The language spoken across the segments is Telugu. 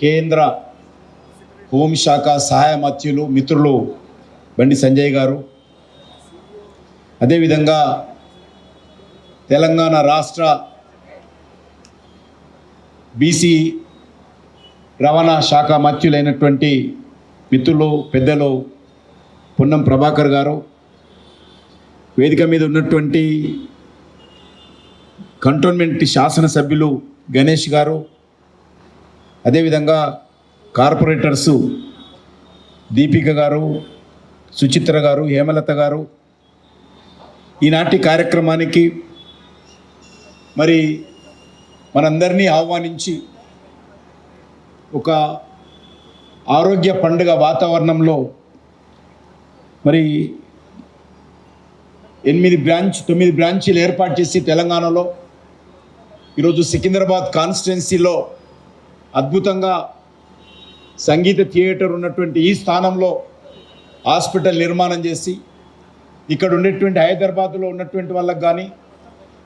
కేంద్ర హోంశాఖ సహాయ మత్యులు మిత్రులు బండి సంజయ్ గారు. అదేవిధంగా తెలంగాణ రాష్ట్ర బీసీ రవాణా శాఖ మత్యులైనటువంటి మిత్రులు పెద్దలు పొన్నం ప్రభాకర్ గారు. వేదిక మీద ఉన్నటువంటి కంటోన్మెంట్ శాసనసభ్యులు గణేష్ గారు. అదేవిధంగా కార్పొరేటర్సు దీపిక గారు సుచిత్ర గారు హేమలత గారు ఈనాటి కార్యక్రమానికి మరి మనందరినీ ఆహ్వానించి ఒక ఆరోగ్య పండుగ వాతావరణంలో మరి ఎనిమిది బ్రాంచ్ తొమ్మిది బ్రాంచీలు ఏర్పాటు చేసి తెలంగాణలో ఈరోజు సికింద్రాబాద్ కాన్స్టిట్యున్సీలో అద్భుతంగా సంగీత థియేటర్ ఉన్నటువంటి ఈ స్థానంలో హాస్పిటల్ నిర్మాణం చేసి ఇక్కడ ఉండేటువంటి హైదరాబాద్లో ఉన్నటువంటి వాళ్ళకి కానీ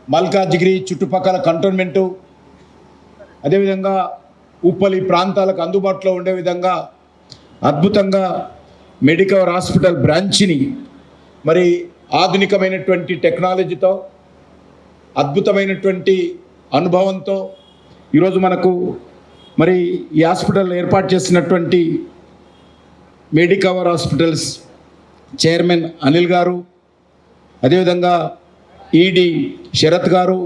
మల్కాజిగిరి చుట్టుపక్కల కంటోన్మెంటు అదేవిధంగా ఉప్పలి ప్రాంతాలకు అందుబాటులో ఉండే విధంగా అద్భుతంగా మెడికవర్ హాస్పిటల్ బ్రాంచ్ని మరి ఆధునికమైనటువంటి టెక్నాలజీతో అద్భుతమైనటువంటి అనుభవంతో ఈరోజు మనకు మరి ఈ హాస్పిటల్ ఏర్పాటు చేసినటువంటి మెడికవర్ హాస్పిటల్స్ చైర్మన్ అనిల్ గారు అదేవిధంగా ఈడి శరత్ గారు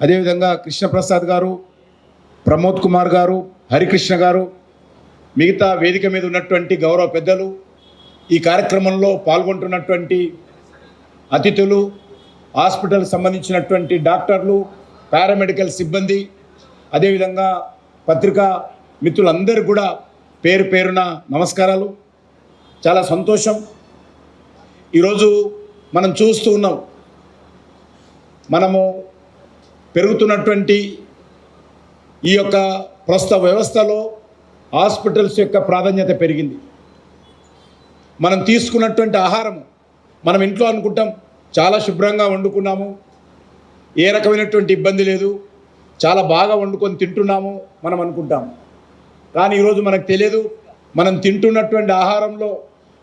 అదేవిధంగా కృష్ణప్రసాద్ గారు ప్రమోద్ కుమార్ గారు హరికృష్ణ గారు మిగతా వేదిక మీద ఉన్నటువంటి గౌరవ పెద్దలు ఈ కార్యక్రమంలో పాల్గొంటున్నటువంటి అతిథులు హాస్పిటల్ సంబంధించినటువంటి డాక్టర్లు పారామెడికల్ సిబ్బంది అదేవిధంగా పత్రికా మిత్రులందరూ కూడా పేరు పేరున నమస్కారాలు. చాలా సంతోషం. ఈరోజు మనం చూస్తూ ఉన్నాం. మనము పెరుగుతున్నటువంటి ఈ యొక్క ప్రస్తుత వ్యవస్థలో హాస్పిటల్స్ యొక్క ప్రాధాన్యత పెరిగింది. మనం తీసుకున్నటువంటి ఆహారం మనం ఇంట్లో అనుకుంటాం చాలా శుభ్రంగా వండుకున్నాము ఏ రకమైనటువంటి ఇబ్బంది లేదు. చాలా బాగా వండుకొని తింటున్నాము మనం అనుకుంటాం కానీ ఈరోజు మనకు తెలియదు మనం తింటున్నటువంటి ఆహారంలో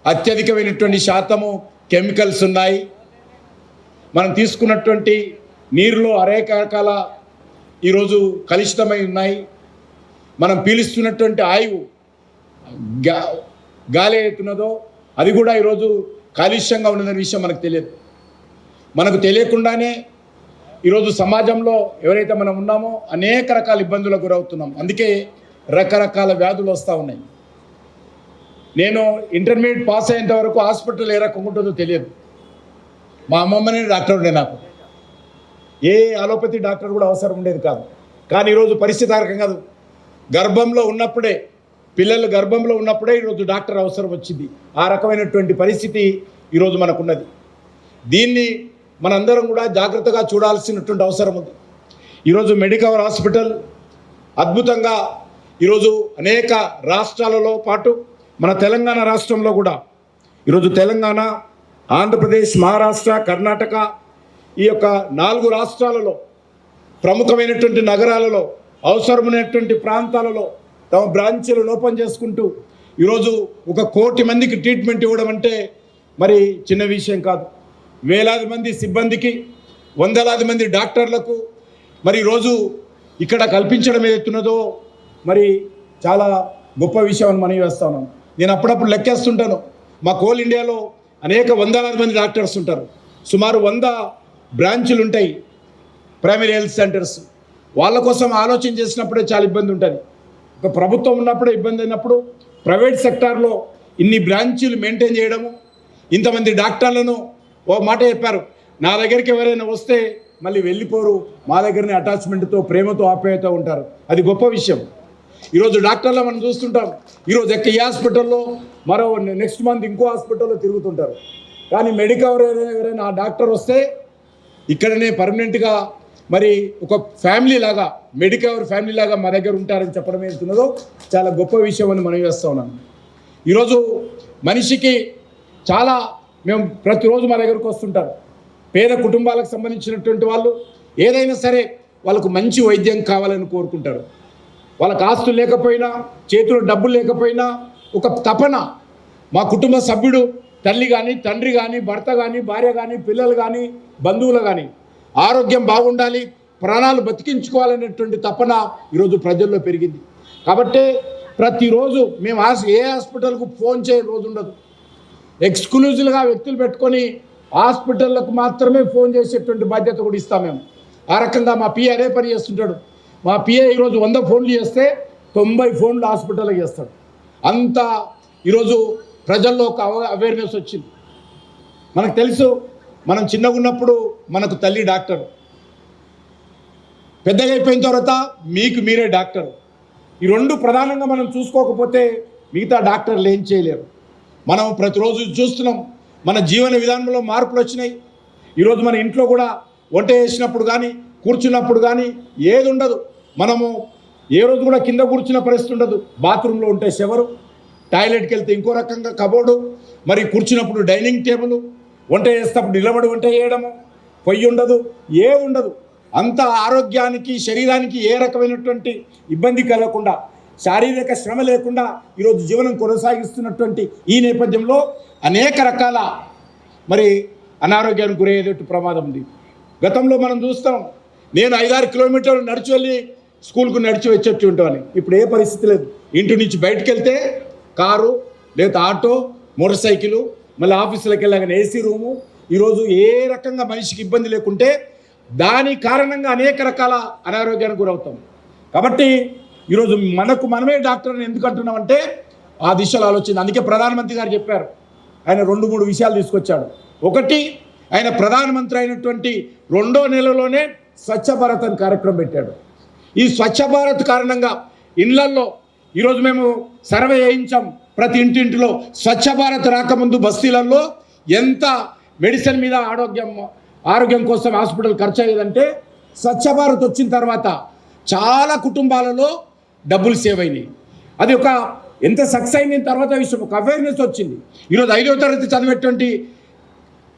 అత్యధికమైనటువంటి శాతము కెమికల్స్ ఉన్నాయి. మనం తీసుకున్నటువంటి నీరులో అనేక రకాల ఈరోజు కలుషితమై ఉన్నాయి. మనం పీలుస్తున్నటువంటి ఆయువు గా గాలి అవుతున్నదో అది కూడా ఈరోజు కాలుష్యంగా ఉన్నదనే విషయం మనకు తెలియదు. మనకు తెలియకుండానే ఈరోజు సమాజంలో ఎవరైతే మనం ఉన్నామో అనేక రకాల ఇబ్బందులకు గురవుతున్నాం. అందుకే రకరకాల వ్యాధులు వస్తూ ఉన్నాయి. నేను ఇంటర్మీడియట్ పాస్ అయ్యేంత వరకు హాస్పిటల్ ఏ రకంగా ఉంటుందో తెలియదు. మా అమ్మమ్మనే డాక్టర్ ఉండే నాకు. ఏ అలోపతి డాక్టర్ కూడా అవసరం ఉండేది కాదు. కానీ ఈరోజు పరిస్థితి ఆ రకం కాదు. గర్భంలో ఉన్నప్పుడే పిల్లలు గర్భంలో ఉన్నప్పుడే ఈరోజు డాక్టర్ అవసరం వచ్చింది. ఆ రకమైనటువంటి పరిస్థితి ఈరోజు మనకున్నది. దీన్ని మనందరం కూడా జాగ్రత్తగా చూడాల్సినటువంటి అవసరం ఉంది. ఈరోజు మెడికవర్ హాస్పిటల్ అద్భుతంగా ఈరోజు అనేక రాష్ట్రాలలో పాటు మన తెలంగాణ రాష్ట్రంలో కూడా ఈరోజు తెలంగాణ ఆంధ్రప్రదేశ్ మహారాష్ట్ర కర్ణాటక ఈ యొక్క నాలుగు రాష్ట్రాలలో ప్రముఖమైనటువంటి నగరాలలో అవసరమైనటువంటి ప్రాంతాలలో తమ బ్రాంచీలను ఓపెన్ చేసుకుంటూ ఈరోజు ఒక కోటి మందికి ట్రీట్మెంట్ ఇవ్వడం అంటే మరి చిన్న విషయం కాదు. వేలాది మంది సిబ్బందికి వందలాది మంది డాక్టర్లకు మరి రోజు ఇక్కడ కల్పించడం ఏదైతున్నదో మరి చాలా గొప్ప విషయం అని మనవి వేస్తాను నేను అప్పుడప్పుడు లెక్కేస్తుంటాను. మా కోల్ ఇండియాలో అనేక వందలాది మంది డాక్టర్స్ ఉంటారు. సుమారు వంద బ్రాంచులు ఉంటాయి. Primary health centres. వాళ్ళ కోసం ఆలోచన చేసినప్పుడే చాలా ఇబ్బంది ఉంటుంది. ఒక ప్రభుత్వం ఉన్నప్పుడే ఇబ్బంది అయినప్పుడు ప్రైవేట్ సెక్టార్లో ఇన్ని బ్రాంచీలు మెయింటైన్ చేయడము ఇంతమంది డాక్టర్లను ఓ మాట చెప్పారు. నా దగ్గరికి ఎవరైనా వస్తే మళ్ళీ వెళ్ళిపోరు. మా దగ్గరనే అటాచ్మెంట్తో ప్రేమతో ఆప్యాయత ఉంటారు. అది గొప్ప విషయం. ఈరోజు డాక్టర్లో మనం చూస్తుంటాం. ఈరోజు ఎక్క ఈ హాస్పిటల్లో మరో నెక్స్ట్ మంత్ ఇంకో హాస్పిటల్లో తిరుగుతుంటారు. కానీ మెడికవర్ ఎవరైనా ఆ డాక్టర్ వస్తే ఇక్కడనే పర్మనెంట్గా మరి ఒక ఫ్యామిలీ లాగా మెడికవర్ ఫ్యామిలీ లాగా మా దగ్గర ఉంటారని చెప్పడం ఏంటున్నదో చాలా గొప్ప విషయం అని మనం చేస్తా ఉన్నాను ఈరోజు మనిషికి చాలా మేము ప్రతిరోజు మా దగ్గరకు వస్తుంటారు. పేద కుటుంబాలకు సంబంధించినటువంటి వాళ్ళు ఏదైనా సరే వాళ్ళకు మంచి వైద్యం కావాలని కోరుకుంటారు. వాళ్ళకి ఆస్తులు లేకపోయినా చేతిలో డబ్బులు లేకపోయినా ఒక తపన. మా కుటుంబ సభ్యుడు తల్లి కానీ తండ్రి కానీ భర్త కానీ భార్య కానీ పిల్లలు కానీ బంధువులు కానీ ఆరోగ్యం బాగుండాలి ప్రాణాలు బతికించుకోవాలనేటువంటి తపన ఈరోజు ప్రజల్లో పెరిగింది. కాబట్టి ప్రతిరోజు మేము ఏ హాస్పిటల్కు ఫోన్ చేయని రోజు ఉండదు. ఎక్స్క్లూజివ్గా వ్యక్తులు పెట్టుకొని హాస్పిటళ్ళకు మాత్రమే ఫోన్ చేసేటువంటి బాధ్యత కూడా ఇస్తాం మేము. ఆ రకంగా మా పిఏ అదే పని చేస్తుంటాడు. మా పిఏ ఈరోజు వంద ఫోన్లు చేస్తే తొంభై ఫోన్లు హాస్పిటల్కి చేస్తాడు. అంత ఈరోజు ప్రజల్లో ఒక అవేర్నెస్ వచ్చింది. మనకు తెలుసు మనం చిన్నగా ఉన్నప్పుడు మనకు తల్లి డాక్టర్. పెద్దగా అయిపోయిన తర్వాత మీకు మీరే డాక్టర్. ఈ రెండు ప్రధానంగా మనం చూసుకోకపోతే మిగతా డాక్టర్లు ఏం చేయలేరు. మనం ప్రతిరోజు చూస్తున్నాం. మన జీవన విధానంలో మార్పులు వచ్చినాయి. ఈరోజు మన ఇంట్లో కూడా వంట చేసినప్పుడు కానీ కూర్చున్నప్పుడు కానీ ఏది ఉండదు. మనము ఏ రోజు కూడా కింద కూర్చున్న పరిస్థితి ఉండదు. బాత్రూంలో ఉంటే షవరు టాయిలెట్కి వెళ్తే ఇంకో రకంగా కబోర్డు మరి కూర్చున్నప్పుడు డైనింగ్ టేబుల్ వంట చేసేటప్పుడు నిలబడి వంట చేయడము పొయ్యి ఉండదు ఏది ఉండదు. అంత ఆరోగ్యానికి శరీరానికి ఏ రకమైనటువంటి ఇబ్బంది కలగకుండా శారీరక శ్రమ లేకుండా ఈరోజు జీవనం కొనసాగిస్తున్నటువంటి ఈ నేపథ్యంలో అనేక రకాల మరి అనారోగ్యానికి గురయ్యేటట్టు ప్రమాదం ఉంది. గతంలో మనం చూస్తాం నేను ఐదారు కిలోమీటర్లు నడిచి వెళ్ళి స్కూల్కు నడిచి వచ్చేట్టు ఉంటామని ఇప్పుడు ఏ పరిస్థితి లేదు. ఇంటి నుంచి బయటకు వెళ్తే కారు లేదా ఆటో మోటార్ సైకిలు మళ్ళీ ఆఫీసులకు వెళ్ళగానే ఏసీ రూము. ఈరోజు ఏ రకంగా మనిషికి ఇబ్బంది లేకుంటే దాని కారణంగా అనేక రకాల అనారోగ్యానికి గురవుతాం. కాబట్టి ఈరోజు మనకు మనమే డాక్టర్ అని ఎందుకు అంటున్నామంటే ఆ దిశలో ఆలోచింది అందుకే ప్రధానమంత్రి గారు చెప్పారు. ఆయన రెండు మూడు విషయాలు తీసుకొచ్చాడు. ఒకటి ఆయన ప్రధానమంత్రి అయినటువంటి రెండో నెలలోనే స్వచ్ఛ భారత్ అని కార్యక్రమం పెట్టాడు. ఈ స్వచ్ఛ భారత్ కారణంగా ఇళ్ళల్లో ఈరోజు మేము సర్వే చేయించాం. ప్రతి ఇంటింటిలో స్వచ్ఛ భారత్ రాకముందు బస్తీలలో ఎంత మెడిసిన్ మీద ఆరోగ్యం ఆరోగ్యం కోసం హాస్పిటల్ ఖర్చు అయ్యేదంటే స్వచ్ఛ భారత్ వచ్చిన తర్వాత చాలా కుటుంబాలలో డబ్బులు సేవ్ అయినాయి. అది ఒక ఎంత సక్సెస్ అయిన తర్వాత విషయం ఒక అవేర్నెస్ వచ్చింది. ఈరోజు ఐదవ తరగతి చదివేటువంటి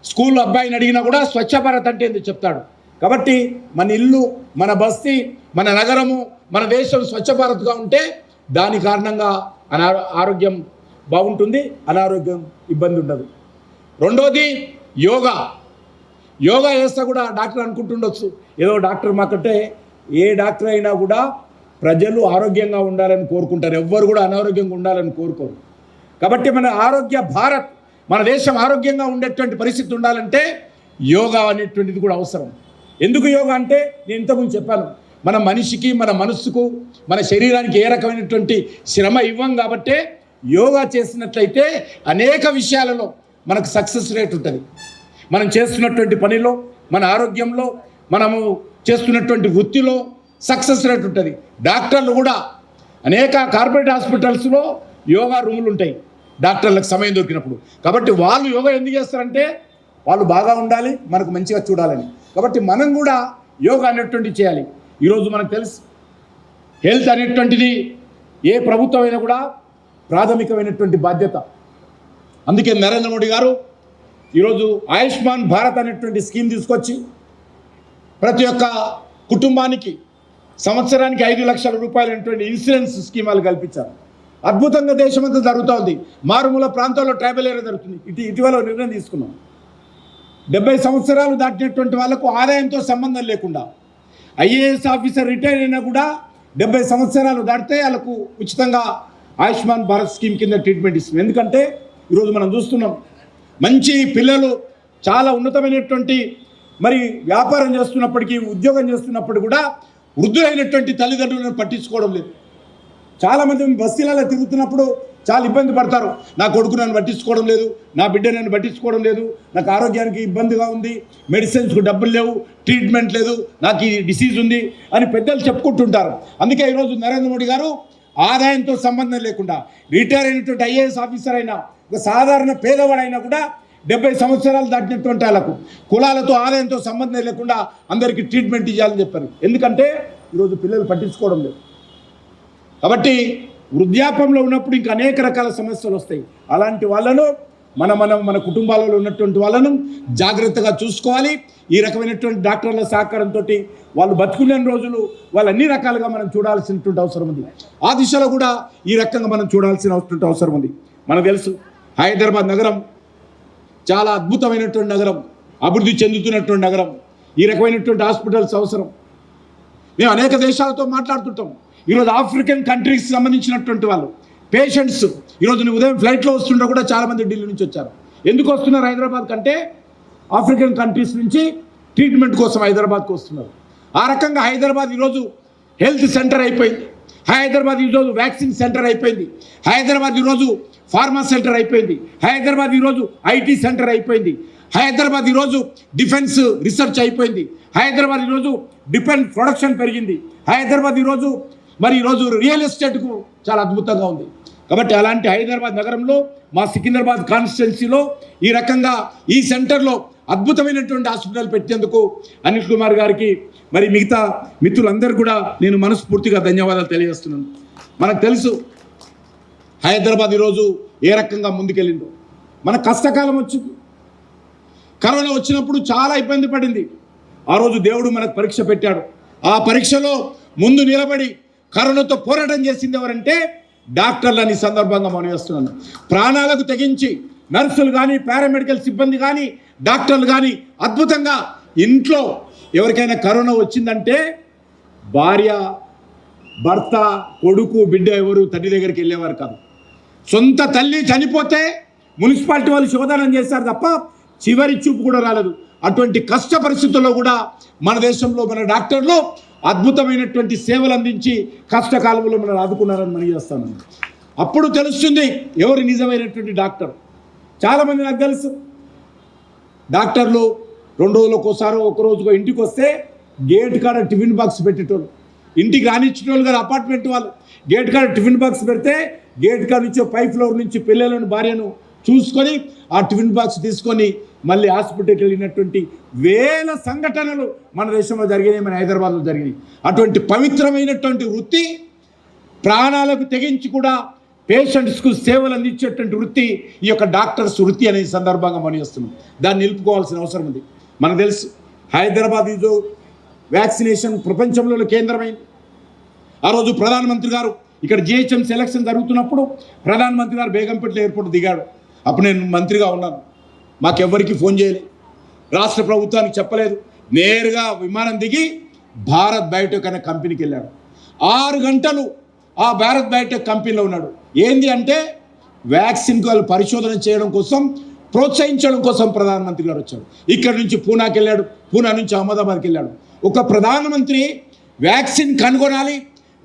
స్కూల్ అబ్బాయిని అడిగినా కూడా స్వచ్ఛ భారత్ అంటే ఏంది చెప్తాడు. కాబట్టి మన ఇల్లు మన బస్తీ మన నగరము మన దేశం స్వచ్ఛ భారత్గా ఉంటే దాని కారణంగా అనా ఆరోగ్యం బాగుంటుంది అనారోగ్యం ఇబ్బంది ఉండదు. రెండోది యోగా. యోగా చేస్తే కూడా డాక్టర్ అనుకుంటుండొచ్చు. ఏదో డాక్టర్ మాకంటే ఏ డాక్టర్ అయినా కూడా ప్రజలు ఆరోగ్యంగా ఉండాలని కోరుకుంటారు. ఎవ్వరు కూడా అనారోగ్యంగా ఉండాలని కోరుకోరు. కాబట్టి మన ఆరోగ్య భారత్ మన దేశం ఆరోగ్యంగా ఉండేటువంటి పరిస్థితి ఉండాలంటే యోగా అనేటువంటిది కూడా అవసరం. ఎందుకు యోగా అంటే నేను ఇంతకుముందు చెప్పాను మన మనిషికి మన మనస్సుకు మన శరీరానికి ఏ రకమైనటువంటి శ్రమ ఇవ్వం కాబట్టే యోగా చేసినట్లయితే అనేక విషయాలలో మనకు సక్సెస్ రేట్ ఉంటుంది. మనం చేస్తున్నటువంటి పనిలో మన ఆరోగ్యంలో మనము చేస్తున్నటువంటి వృత్తిలో సక్సెస్ రేట్ ఉంటుంది. డాక్టర్లు కూడా అనేక కార్పొరేట్ హాస్పిటల్స్లో యోగా రూములు ఉంటాయి. డాక్టర్లకు సమయం దొరికినప్పుడు. కాబట్టి వాళ్ళు యోగా ఎందుకు చేస్తారంటే వాళ్ళు బాగా ఉండాలి మనకు మంచిగా చూడాలని. కాబట్టి మనం కూడా యోగా అనేటువంటి చేయాలి. ఈరోజు మనకు తెలుసు హెల్త్ అనేటువంటిది ఏ ప్రభుత్వమైనా కూడా ప్రాథమికమైనటువంటి బాధ్యత. అందుకే నరేంద్ర మోడీ గారు ఈరోజు ఆయుష్మాన్ భారత్ అనేటువంటి స్కీమ్ తీసుకొచ్చి ప్రతి ఒక్క కుటుంబానికి సంవత్సరానికి ఐదు లక్షల రూపాయలైనటువంటి ఇన్సూరెన్స్ స్కీమాలు కల్పించారు. అద్భుతంగా దేశమంతా జరుగుతోంది. మారుమూల ప్రాంతాల్లో ట్రైబల్ ఏరియా జరుగుతుంది. ఇటు ఇటీవల నిర్ణయం తీసుకున్నాం. డెబ్బై సంవత్సరాలు దాటినటువంటి వాళ్ళకు ఆదాయంతో సంబంధం లేకుండా ఐఏఎస్ ఆఫీసర్ రిటైర్ అయినా కూడా డెబ్బై సంవత్సరాలు దాటితే వాళ్ళకు ఉచితంగా ఆయుష్మాన్ భారత్ స్కీమ్ కింద ట్రీట్మెంట్ ఇస్తుంది. ఎందుకంటే ఈరోజు మనం చూస్తున్నాం మంచి పిల్లలు చాలా ఉన్నతమైనటువంటి మరి వ్యాపారం చేస్తున్నప్పటికీ ఉద్యోగం చేస్తున్నప్పుడు కూడా వృద్ధులైనటువంటి తల్లిదండ్రులను పట్టించుకోవడం లేదు. చాలామంది బస్తీలలో తిరుగుతున్నప్పుడు చాలా ఇబ్బంది పడతారు. నా కొడుకు నన్ను పట్టించుకోవడం లేదు నా బిడ్డ నన్ను పట్టించుకోవడం లేదు నాకు ఆరోగ్యానికి ఇబ్బందిగా ఉంది మెడిసిన్స్కు డబ్బులు లేవు ట్రీట్మెంట్ లేదు నాకు ఈ డిసీజ్ ఉంది అని పెద్దలు చెప్పుకుంటుంటారు. అందుకే ఈరోజు నరేంద్ర మోడీ గారు ఆదాయంతో సంబంధం లేకుండా రిటైర్ అయినటువంటి ఐఏఎస్ ఆఫీసర్ అయినా ఒక సాధారణ పేదవాడైనా కూడా డెబ్బై సంవత్సరాలు దాటినటువంటి వాళ్ళకు కులాలతో ఆదాయంతో సంబంధం లేకుండా అందరికీ ట్రీట్మెంట్ ఇవ్వాలని చెప్పారు. ఎందుకంటే ఈరోజు పిల్లలు పట్టించుకోవడం లేదు. కాబట్టి వృద్ధాపంలో ఉన్నప్పుడు ఇంకా అనేక రకాల సమస్యలు వస్తాయి. అలాంటి వాళ్ళను మన మనం మన కుటుంబాలలో ఉన్నటువంటి వాళ్ళను జాగ్రత్తగా చూసుకోవాలి. ఈ రకమైనటువంటి డాక్టర్ల సహకారంతో వాళ్ళు బతుకునే రోజులు వాళ్ళు అన్ని రకాలుగా మనం చూడాల్సినటువంటి అవసరం ఉంది. ఆ దిశలో కూడా ఈ రకంగా మనం చూడాల్సిన అవసరం ఉంది. మనకు తెలుసు హైదరాబాద్ నగరం చాలా అద్భుతమైనటువంటి నగరం అభివృద్ధి చెందుతున్నటువంటి నగరం ఈ రకమైనటువంటి హాస్పిటల్స్ అవసరం. మేము అనేక దేశాలతో మాట్లాడుతుంటాం. ఈరోజు ఆఫ్రికన్ కంట్రీస్ సంబంధించినటువంటి వాళ్ళు పేషెంట్స్ ఈరోజు నువ్వు ఉదయం ఫ్లైట్లో వస్తుంటే కూడా చాలామంది ఢిల్లీ నుంచి వచ్చారు. ఎందుకు వస్తున్నారు హైదరాబాద్ కంటే? ఆఫ్రికన్ కంట్రీస్ నుంచి ట్రీట్మెంట్ కోసం హైదరాబాద్కి వస్తున్నారు. ఆ రకంగా హైదరాబాద్ ఈరోజు హెల్త్ సెంటర్ అయిపోయింది. హైదరాబాద్ ఈరోజు వ్యాక్సిన్ సెంటర్ అయిపోయింది. హైదరాబాద్ ఈరోజు ఫార్మా సెంటర్ అయిపోయింది. హైదరాబాద్ ఈరోజు ఐటీ సెంటర్ అయిపోయింది. హైదరాబాద్ ఈరోజు డిఫెన్స్ రీసెర్చ్ అయిపోయింది. హైదరాబాద్ ఈరోజు డిఫెన్స్ ప్రొడక్షన్ పెరిగింది. హైదరాబాద్ ఈరోజు మరి ఈరోజు రియల్ ఎస్టేట్కు చాలా అద్భుతంగా ఉంది. కాబట్టి అలాంటి హైదరాబాద్ నగరంలో మా సికింద్రాబాద్ కాన్స్టిట్యున్సీలో ఈ రకంగా ఈ సెంటర్లో అద్భుతమైనటువంటి హాస్పిటల్ పెట్టేందుకు అనిల్ కుమార్ గారికి మరి మిగతా మిత్రులందరూ కూడా నేను మనస్ఫూర్తిగా ధన్యవాదాలు తెలియజేస్తున్నాను. మనకు తెలుసు హైదరాబాద్ ఈరోజు ఏ రకంగా ముందుకెళ్ళిందో. మన కష్టకాలం వచ్చింది. కరోనా వచ్చినప్పుడు చాలా ఇబ్బంది పడింది. ఆ రోజు దేవుడు మనకు పరీక్ష పెట్టాడు. ఆ పరీక్షలో ముందు నిలబడి కరోనాతో పోరాటం చేసింది ఎవరంటే డాక్టర్లని సందర్భంగా మనం వేస్తున్నాను ప్రాణాలకు తెగించి నర్సులు కానీ పారామెడికల్ సిబ్బంది కానీ డాక్టర్లు కానీ అద్భుతంగా ఇంట్లో ఎవరికైనా కరోనా వచ్చిందంటే భార్య భర్త కొడుకు బిడ్డ ఎవరు తండ్రి దగ్గరికి వెళ్ళేవారు కాదు. సొంత తల్లి చనిపోతే మున్సిపాలిటీ వాళ్ళు శివదానం చేస్తారు తప్ప చివరి చూపు కూడా రాలేదు. అటువంటి కష్ట పరిస్థితుల్లో కూడా మన దేశంలో మన డాక్టర్లు అద్భుతమైనటువంటి సేవలు అందించి కష్టకాలంలో మనం ఆదుకున్నారని మనం చేస్తాను అప్పుడు తెలుస్తుంది ఎవరు నిజమైనటువంటి డాక్టర్. చాలామంది నాకు తెలుసు. డాక్టర్లు రెండు రోజులకు ఒకసారి ఒక రోజుకో ఇంటికి వస్తే గేట్ కాడ టిఫిన్ బాక్స్ పెట్టేటోళ్ళు. ఇంటికి రానిచ్చిన వాళ్ళు కాదు అపార్ట్మెంట్ వాళ్ళు. గేట్ కాడ టిఫిన్ బాక్స్ పెడితే గేట్ కాడ నుంచి పై ఫ్లోర్ నుంచి పిల్లలను భార్యను చూసుకొని ఆ టిఫిన్ బాక్స్ తీసుకొని మళ్ళీ హాస్పిటల్కి వెళ్ళినటువంటి వేల సంఘటనలు మన దేశంలో జరిగినాయి మన హైదరాబాద్లో జరిగినాయి. అటువంటి పవిత్రమైనటువంటి వృత్తి ప్రాణాలకు తెగించి కూడా పేషెంట్స్కు సేవలు అందించేటువంటి వృత్తి ఈ యొక్క డాక్టర్స్ వృత్తి అనే సందర్భంగా మనం దాన్ని నిలుపుకోవాల్సిన అవసరం ఉంది. మనకు తెలుసు హైదరాబాద్ ఈరోజు వ్యాక్సినేషన్ ప్రపంచంలో కేంద్రమైంది. ఆ రోజు ప్రధానమంత్రి గారు ఇక్కడ జిహెచ్ఎం సెలక్షన్ జరుగుతున్నప్పుడు ప్రధానమంత్రి గారు బేగంపేటలో ఎయిర్పోర్ట్ దిగాడు. అప్పుడు నేను మంత్రిగా ఉన్నాను. మాకెవ్వరికి ఫోన్ చేయలేదు రాష్ట్ర ప్రభుత్వానికి చెప్పలేదు. నేరుగా విమానం దిగి భారత్ బయోటెక్ అనే కంపెనీకి వెళ్ళాడు. ఆరు గంటలు ఆ భారత్ బయోటెక్ కంపెనీలో ఉన్నాడు. ఏంది అంటే వ్యాక్సిన్ వాళ్ళు పరిశోధన చేయడం కోసం ప్రోత్సహించడం కోసం ప్రధానమంత్రి గారు వచ్చాడు. ఇక్కడ నుంచి పూనాకి వెళ్ళాడు. పూనా నుంచి అహ్మదాబాద్కి వెళ్ళాడు. ఒక ప్రధానమంత్రి వ్యాక్సిన్ కనుగొనాలి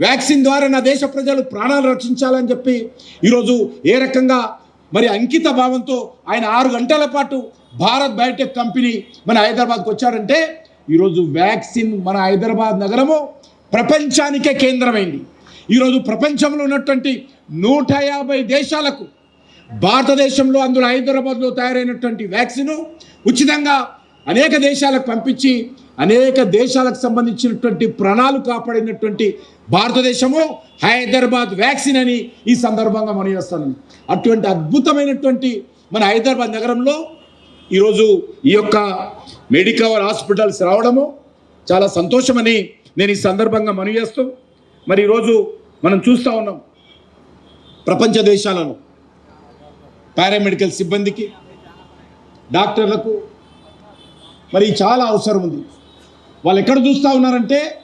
వ్యాక్సిన్ ద్వారా నా దేశ ప్రజలు ప్రాణాలు రక్షించాలని చెప్పి ఈరోజు ఏ రకంగా మరి అంకిత భావంతో ఆయన ఆరు గంటల పాటు భారత్ బయోటెక్ కంపెనీ మన హైదరాబాద్కి వచ్చాడంటే ఈరోజు వ్యాక్సిన్ మన హైదరాబాద్ నగరము ప్రపంచానికే కేంద్రమైంది. ఈరోజు ప్రపంచంలో ఉన్నటువంటి నూట యాభై దేశాలకు భారతదేశంలో అందులో హైదరాబాద్లో తయారైనటువంటి వ్యాక్సిన్ ఉచితంగా అనేక దేశాలకు పంపించి అనేక దేశాలకు సంబంధించినటువంటి ప్రాణాలు కాపాడినటువంటి భారతదేశము హైదరాబాద్ వ్యాక్సిన్ అని ఈ సందర్భంగా మనం చేస్తాను. అటువంటి అద్భుతమైనటువంటి మన హైదరాబాద్ నగరంలో ఈరోజు ఈ యొక్క మెడికల్ హాస్పిటల్స్ రావడము చాలా సంతోషమని నేను ఈ సందర్భంగా మనవి చేస్తూ మరి ఈరోజు మనం చూస్తూ ఉన్నాం ప్రపంచ దేశాలను పారామెడికల్ సిబ్బందికి డాక్టర్లకు మరి చాలా అవసరం ఉంది. వాళ్ళు ఎక్కడ చూస్తూ ఉన్నారంటే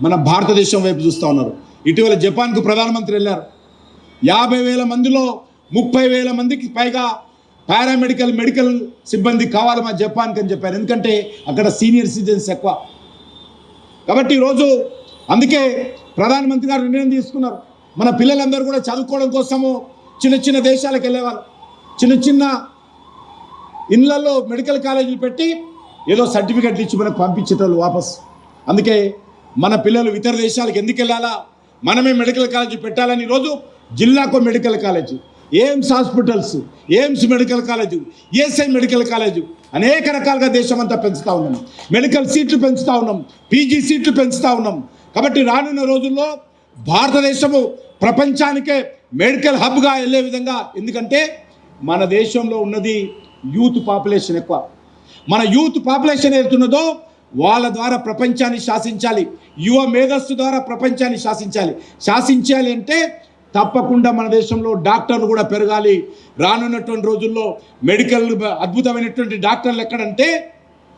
మన భారతదేశం వైపు చూస్తూ ఉన్నారు. ఇటీవల జపాన్కు ప్రధానమంత్రి వెళ్ళారు. యాభై వేల మందిలో ముప్పై వేల మందికి పైగా పారామెడికల్ మెడికల్ సిబ్బంది కావాలి మా జపాన్కి అని చెప్పారు. ఎందుకంటే అక్కడ సీనియర్ సిటిజన్స్ ఎక్కువ. కాబట్టి ఈరోజు అందుకే ప్రధానమంత్రి గారు నిర్ణయం తీసుకున్నారు. మన పిల్లలందరూ కూడా చదువుకోవడం కోసము చిన్న చిన్న దేశాలకు వెళ్ళేవాళ్ళు. చిన్న చిన్న ఇళ్ళలో మెడికల్ కాలేజీలు పెట్టి ఏదో సర్టిఫికెట్లు ఇచ్చి మనకు పంపించేటోళ్ళు వాపస్. అందుకే మన పిల్లలు ఇతర దేశాలకు ఎందుకు వెళ్ళాలా? మనమే మెడికల్ కాలేజీ పెట్టాలని ఈరోజు జిల్లాకు medical college AIIMS hospitals AIIMS medical college ESI medical college అనేక రకాలుగా దేశం అంతా పెంచుతూ ఉన్నాం. మెడికల్ సీట్లు పెంచుతూ ఉన్నాం పీజీ సీట్లు పెంచుతూ ఉన్నాం. కాబట్టి రానున్న రోజుల్లో భారతదేశము ప్రపంచానికే మెడికల్ హబ్గా వెళ్ళే విధంగా. ఎందుకంటే మన దేశంలో ఉన్నది యూత్ పాపులేషన్ ఎక్కువ. మన యూత్ పాపులేషన్ ఏదైతున్నదో వాళ్ళ ద్వారా ప్రపంచాన్ని శాసించాలి. యువ మేధస్సు ద్వారా ప్రపంచాన్ని శాసించాలి. శాసించాలి అంటే తప్పకుండా మన దేశంలో డాక్టర్లు కూడా పెరగాలి. రానున్నటువంటి రోజుల్లో మెడికల్ అద్భుతమైనటువంటి డాక్టర్లు ఎక్కడంటే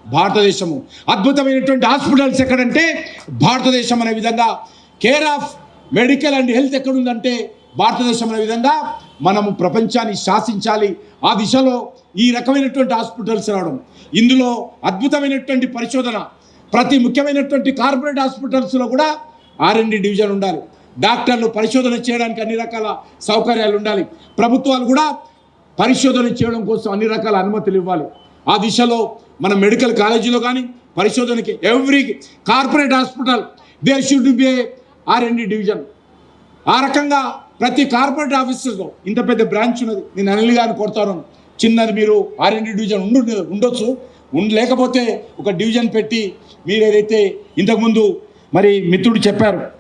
భారతదేశము. అద్భుతమైనటువంటి హాస్పిటల్స్ ఎక్కడంటే భారతదేశం అనే విధంగా. Care of medical and health ఎక్కడుందంటే భారతదేశం అనే విధంగా మనము ప్రపంచాన్ని శాసించాలి. ఆ దిశలో ఈ రకమైనటువంటి హాస్పిటల్స్ రావడం. ఇందులో అద్భుతమైనటువంటి పరిశోధన ప్రతి ముఖ్యమైనటువంటి కార్పొరేట్ హాస్పిటల్స్లో కూడా ఆర్ఎండి డివిజన్ ఉండాలి. డాక్టర్లు పరిశోధన చేయడానికి అన్ని రకాల సౌకర్యాలు ఉండాలి. ప్రభుత్వాలు కూడా పరిశోధన చేయడం కోసం అన్ని రకాల అనుమతులు ఇవ్వాలి. ఆ దిశలో మన మెడికల్ కాలేజీలో కానీ పరిశోధనకి every corporate hospital they should B are and division. ఆ రకంగా ప్రతి కార్పొరేట్ ఆఫీసర్లో ఇంత పెద్ద బ్రాంచ్ ఉన్నది నేను అనిల్ గారిని కొడతాను చిన్నది మీరు ఆర్ఎండి డివిజన్ ఉండు ఉండొచ్చు. ఉండ లేకపోతే ఒక డివిజన్ పెట్టి మీరు ఏదైతే ఇంతకుముందు మరి మిత్రుడు చెప్పారు.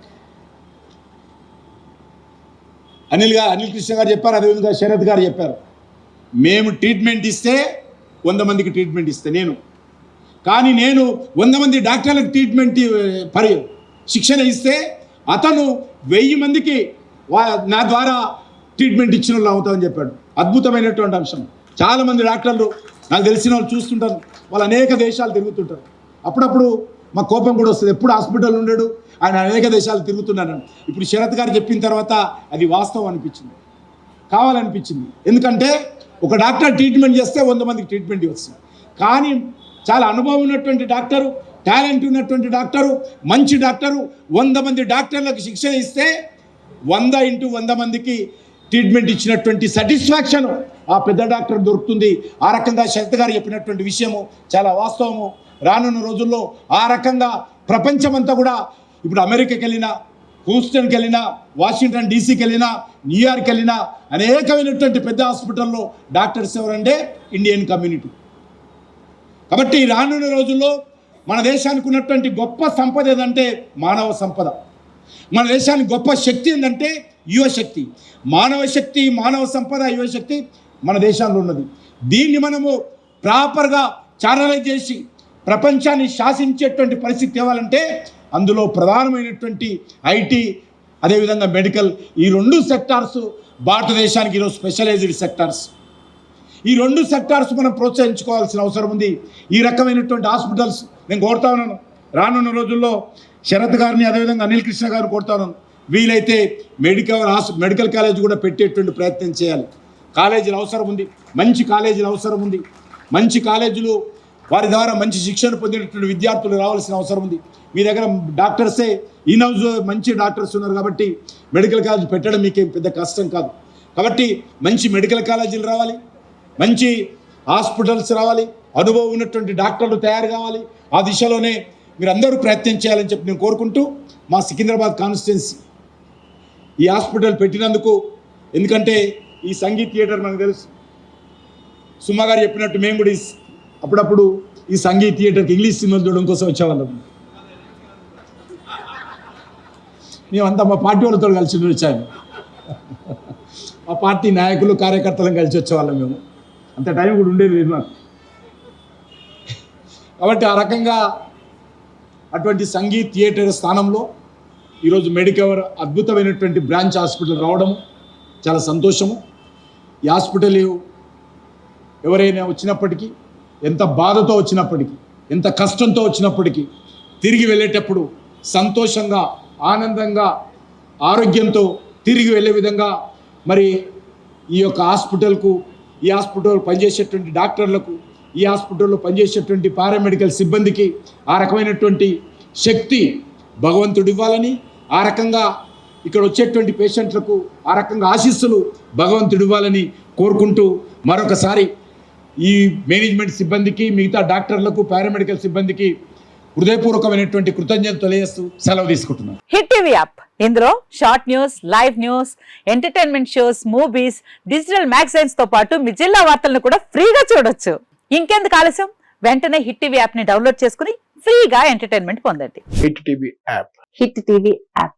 అనిల్ గారు అనిల్ కృష్ణ గారు చెప్పారు అదేవిధంగా శరత్ గారు చెప్పారు. మేము ట్రీట్మెంట్ ఇస్తే వంద మందికి ట్రీట్మెంట్ ఇస్తే నేను. కానీ నేను వంద మంది డాక్టర్లకు ట్రీట్మెంట్ పరి శిక్షణ ఇస్తే అతను వెయ్యి మందికి వా- నా ద్వారా ట్రీట్మెంట్ ఇచ్చిన వాళ్ళు అవుతామని చెప్పాడు. అద్భుతమైనటువంటి అంశం. చాలామంది డాక్టర్లు నాకు తెలిసిన వాళ్ళు చూస్తుంటారు. వాళ్ళు అనేక దేశాలు తిరుగుతుంటారు. అప్పుడప్పుడు మా కోపం కూడా వస్తుంది. ఎప్పుడు హాస్పిటల్ ఉండడు. ఆయన అనేక దేశాలు తిరుగుతున్నాను ఇప్పుడు శరత్ గారు చెప్పిన తర్వాత అది వాస్తవం అనిపించింది. కావాలనిపించింది. ఎందుకంటే ఒక డాక్టర్ ట్రీట్మెంట్ చేస్తే వంద మందికి ట్రీట్మెంట్ ఇవ్వచ్చు. కానీ చాలా అనుభవం ఉన్నటువంటి డాక్టరు టాలెంట్ ఉన్నటువంటి డాక్టరు మంచి డాక్టరు వంద మంది డాక్టర్లకు శిక్షణ ఇస్తే వంద ఇంటూ వంద మందికి ట్రీట్మెంట్ ఇచ్చినటువంటి సాటిస్ఫాక్షన్ ఆ పెద్ద డాక్టర్ దొరుకుతుంది. ఆ రకంగా శరత్ గారు చెప్పినటువంటి విషయము చాలా వాస్తవము. రానున్న రోజుల్లో ఆ రకంగా ప్రపంచమంతా కూడా ఇప్పుడు అమెరికాకి వెళ్ళినా హూస్టన్కి వెళ్ళినా వాషింగ్టన్ డీసీకి వెళ్ళినా న్యూయార్క్ వెళ్ళినా అనేకమైనటువంటి పెద్ద హాస్పిటల్లో డాక్టర్స్ ఎవరంటే ఇండియన్ కమ్యూనిటీ. కాబట్టి రానున్న రోజుల్లో మన దేశానికి ఉన్నటువంటి గొప్ప సంపద ఏదంటే మానవ సంపద. మన దేశానికి గొప్ప శక్తి ఏంటంటే యువశక్తి మానవ శక్తి మానవ సంపద యువశక్తి మన దేశంలో ఉన్నది. దీన్ని మనము ప్రాపర్గా ఛానలైజ్ చేసి ప్రపంచాన్ని శాసించేటువంటి పరిస్థితి తేవాలంటే అందులో ప్రధానమైనటువంటి ఐటీ అదేవిధంగా మెడికల్ ఈ రెండు సెక్టార్స్ భారతదేశానికి ఈరోజు స్పెషలైజ్డ్ సెక్టార్స్. ఈ రెండు సెక్టార్స్ మనం ప్రోత్సహించుకోవాల్సిన అవసరం ఉంది. ఈ రకమైనటువంటి హాస్పిటల్స్ నేను కోరుతా ఉన్నాను. రానున్న రోజుల్లో శరత్ గారిని అదేవిధంగా అనిల్ కృష్ణ గారిని కోరుతా ఉన్నాను. వీలైతే మెడికల్ హాస్ మెడికల్ కాలేజ్ కూడా పెట్టేటువంటి ప్రయత్నం చేయాలి. కాలేజీల అవసరం ఉంది. మంచి కాలేజీల అవసరం ఉంది. మంచి కాలేజీలు వారి ద్వారా మంచి శిక్షణ పొందినటువంటి విద్యార్థులు రావాల్సిన అవసరం ఉంది. మీ దగ్గర డాక్టర్సే ఇన్ హౌస్ మంచి డాక్టర్స్ ఉన్నారు కాబట్టి మెడికల్ కాలేజ్ పెట్టడం మీకేం పెద్ద కష్టం కాదు. కాబట్టి మంచి మెడికల్ కాలేజీలు రావాలి. మంచి హాస్పిటల్స్ రావాలి. అనుభవం ఉన్నటువంటి డాక్టర్లు తయారు కావాలి. ఆ దిశలోనే మీరందరూ ప్రయత్నం చేయాలని చెప్పి నేను కోరుకుంటూ మా సికింద్రాబాద్ కాన్స్టిట్యున్సీ ఈ హాస్పిటల్ పెట్టినందుకు ఎందుకంటే ఈ సంగీత్ థియేటర్ మనకు తెలుసు. సుమ్మగారు గారు చెప్పినట్టు మేము కూడా అప్పుడప్పుడు ఈ సంగీత్ థియేటర్కి ఇంగ్లీష్ సినిమాలు చూడడం కోసం వచ్చేవాళ్ళం. మేమంతా మా పార్టీ వాళ్ళతో కలిసి వచ్చాము. మా పార్టీ నాయకులు కార్యకర్తలను కలిసి వచ్చేవాళ్ళం మేము. అంత టైం కూడా ఉండేది లేదు మాకు. కాబట్టి ఆ రకంగా అటువంటి సంగీత్ థియేటర్ స్థానంలో ఈరోజు మెడికవర్ అద్భుతమైనటువంటి బ్రాంచ్ హాస్పిటల్ రావడము చాలా సంతోషము. ఈ హాస్పిటల్ ఎవరైనా వచ్చినప్పటికీ ఎంత బాధతో వచ్చినప్పటికీ ఎంత కష్టంతో వచ్చినప్పటికీ తిరిగి వెళ్ళేటప్పుడు సంతోషంగా ఆనందంగా ఆరోగ్యంతో తిరిగి వెళ్ళే విధంగా మరి ఈ యొక్క హాస్పిటల్కు ఈ హాస్పిటల్ పనిచేసేటువంటి డాక్టర్లకు ఈ హాస్పిటల్లో పనిచేసేటువంటి పారామెడికల్ సిబ్బందికి ఆ రకమైనటువంటి శక్తి భగవంతుడు ఇవ్వాలని ఆ రకంగా ఇక్కడ వచ్చేటువంటి పేషెంట్లకు ఆ రకంగా ఆశీస్సులు భగవంతుడు ఇవ్వాలని కోరుకుంటూ మరొకసారి ఈ మేనేజ్మెంట్ సిబ్బందికి మిగతా డాక్టర్లకు పారామెడికల్ సిబ్బందికి హృదయపూర్వకమైనటువంటి కృతజ్ఞతలు తెలియజేస్తూ సెలవు తీసుకుంటున్నాను. Hit TV app. ఇందులో short news live news entertainment shows movies digital మ్యాగజైన్స్తో పాటు మీ జిల్లా వార్తలను కూడా ఫ్రీగా చూడొచ్చు. ఇంకెందుకు ఆలస్యం? వెంటనే హిట్ టీవీ యాప్ని డౌన్లోడ్ చేసుకుని ఫ్రీగా ఎంటర్టైన్మెంట్ పొందండి. Hit TV app. Hit TV app.